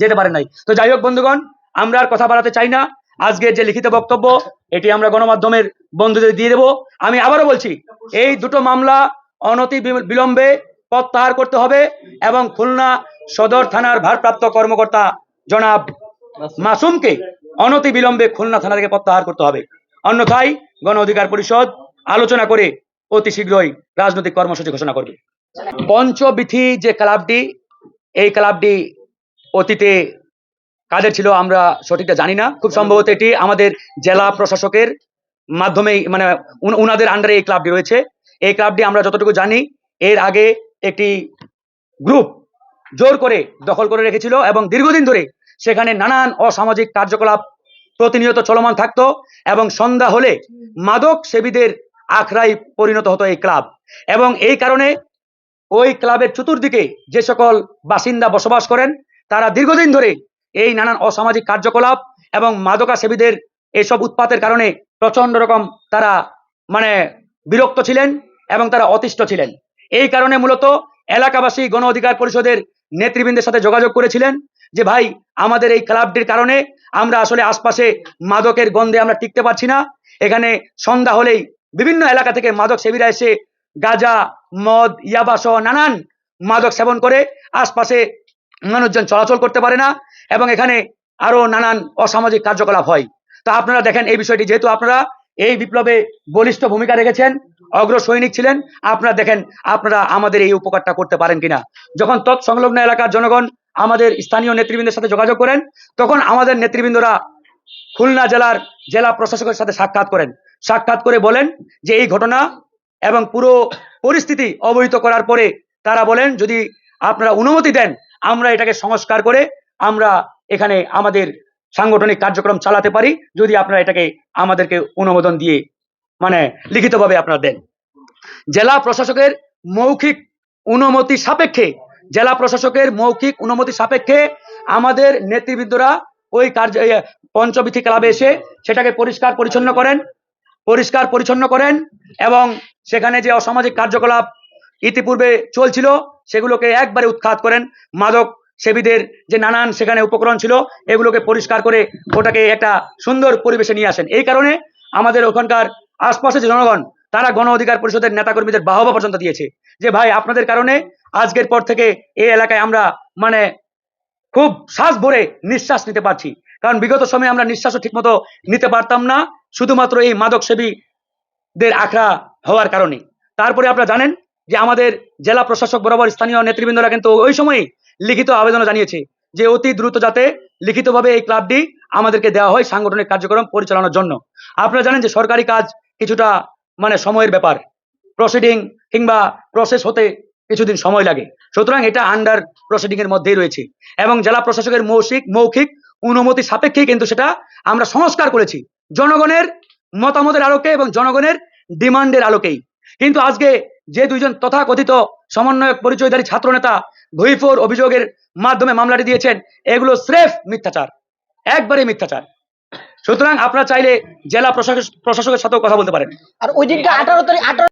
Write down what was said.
যেতে পারেন নাই। তো যাই হোক বন্ধুগণ, আমরা আর কথা বাড়াতে চাই না। আজকের যে লিখিত বক্তব্য, এটি আমরা গণমাধ্যমের বন্ধুদের দিয়ে দেব। আমি আবারও বলছি, এই দুটো মামলা অনতি বিলম্বে প্রত্যাহার করতে হবে এবং খুলনা সদর থানার ভারপ্রাপ্ত কর্মকর্তা জনাব মাসুমকে অনতি বিলম্বে খুলনা থানা থেকে প্রত্যাহার করতে হবে। অন্যথায় গণ অধিকার পরিষদ আলোচনা করে অতি শীঘ্রই রাজনৈতিক কর্মসূচি ঘোষণা করবে। পঞ্চবিথি যে ক্লাবটি, এই ক্লাবটি অতীতে কাদের ছিল আমরা সঠিকটা জানি না। খুব সম্ভবত এটি আমাদের জেলা প্রশাসকের মাধ্যমেই মানে উন- উনাদের আন্ডারে এই ক্লাবটি রয়েছে। এই ক্লাবটি আমরা যতটুকু জানি, এর আগে একটি গ্রুপ জোর করে দখল করে রেখেছিল এবং দীর্ঘদিন ধরে সেখানে নানান অসামাজিক কার্যকলাপ প্রতিনিয়ত চলমান থাকতো এবং সন্ধ্যা হলে মাদক সেবীদের আখড়ায় পরিণত হতো এই ক্লাব এবং এই কারণে ওই ক্লাবের চতুর্দিকে যে সকল বাসিন্দা বসবাস করেন তারা দীর্ঘদিন ধরে এই নানান অসামাজিক কার্যকলাপ এবং মাদকা সেবীদের এইসব উৎপাতের কারণে প্রচণ্ড রকম তারা মানে বিরক্ত ছিলেন এবং তারা অতিষ্ঠ ছিলেন। এই কারণে মূলত এলাকাবাসী গণ অধিকার পরিষদের নেতৃবৃন্দের সাথে যোগাযোগ করেছিলেন যে, ভাই, আমাদের এই ক্লাবটির কারণে আমরা আসলে আশপাশে মাদকের গন্ধে আমরা টিকতে পারছি না। এখানে সন্ধ্যা হলেই বিভিন্ন এলাকা থেকে মাদক সেবীরা এসে গাঁজা, মদ, ইয়াবা সহ নানান মাদক সেবন করে আশপাশে মানুষজন চলাচল করতে পারে না এবং এখানে আরও নানান অসামাজিক কার্যকলাপ হয়। তা আপনারা দেখেন, এই বিষয়টি যেহেতু আপনারা এই বিপ্লবে বলিষ্ঠ ভূমিকা রেখেছেন, অগ্র সৈনিক ছিলেন, আপনারা দেখেন, আপনারা আমাদের এই উপকারটা করতে পারেন কিনা। যখন তৎসংলগ্ন এলাকার জনগণ আমাদের স্থানীয় নেতৃবৃন্দের সাথে যোগাযোগ করেন, তখন আমাদের নেতৃবৃন্দরা খুলনা জেলার জেলা প্রশাসকের সাথে সাক্ষাৎ করেন। সাক্ষাৎ করে বলেন যে এই ঘটনা এবং পুরো পরিস্থিতি অবহিত করার পরে তারা বলেন, যদি আপনারা অনুমতি দেন আমরা এটাকে সংস্কার করে আমরা এখানে আমাদের সাংগঠনিক কার্যক্রম চালাতে পারি, যদি আপনারা এটাকে আমাদেরকে অনুমোদন দিয়ে মানে লিখিতভাবে আপনারা দেন। জেলা প্রশাসকের মৌখিক অনুমতি সাপেক্ষে, জেলা প্রশাসকের মৌখিক অনুমতি সাপেক্ষে আমাদের নেতৃবৃন্দরা ওই কার্য পঞ্চবিথি ক্লাবে এসে সেটাকে পরিষ্কার পরিচ্ছন্ন করেন, পরিষ্কার পরিচ্ছন্ন করেন এবং সেখানে যে অসামাজিক কার্যকলাপ ইতিপূর্বে চলছিল, সেগুলোকে একবারে উৎখাত করেন মাদক সেবীদের যে নানান সেখানে উপকরণ ছিল, এগুলোকে পরিষ্কার করে ওটাকে একটা সুন্দর পরিবেশে নিয়ে আসেন। এই কারণে আমাদের ওখানকার আশপাশের যে জনগণ, তারা গণ অধিকার পরিষদের নেতাকর্মীদের বাহবা পর্যন্ত দিয়েছে যে, ভাই, আপনাদের কারণে আজকের পর থেকে এই এলাকায় আমরা মানে খুব শ্বাস ভরে নিঃশ্বাস নিতে পারছি। কারণ বিগত সময়ে আমরা নিঃশ্বাসও ঠিকমতো নিতে পারতাম না, শুধুমাত্র এই মাদক সেবীদের আখড়া হওয়ার কারণে। তারপরে আপনারা জানেন যে আমাদের জেলা প্রশাসক বরাবর স্থানীয় নেতৃবৃন্দরা কিন্তু ওই সময় লিখিত আবেদন জানিয়েছে যে অতি দ্রুত যাতে লিখিতভাবে এই ক্লাবটি আমাদেরকে দেওয়া হয় সাংগঠনিক কার্যক্রম পরিচালনার জন্য। আপনারা জানেন যে সরকারি কাজ কিছুটা মানে সময়ের ব্যাপার। প্রসিডিং কিংবা প্রসেস হতে কিছুদিন সময় লাগে। সুতরাং এটা আন্ডার প্রসিডিং এর মধ্যেই রয়েছে। এবং জেলা প্রশাসকের মৌখিক মৌখিক অনুমতি সাপেক্ষে কিন্তু সেটা আমরা সংস্কার করেছি। জনগণের মতামতের আলোকে এবং জনগণের ডিমান্ডের আলোকেই। কিন্তু আজকে যে দুইজন তথাকথিত সমন্বয়ক পরিচয়ধারী ছাত্র নেতা ঘইফোর অভিযোগের মাধ্যমে মামলাটি দিয়েছেন, এগুলো স্রেফ মিথ্যাচার, একবারে মিথ্যাচার। সুতরাং আপনারা চাইলে জেলা প্রশাসক প্রশাসকের সাথেও কথা বলতে পারেন। আর ওই দিনটা আঠারো তারিখ আঠারো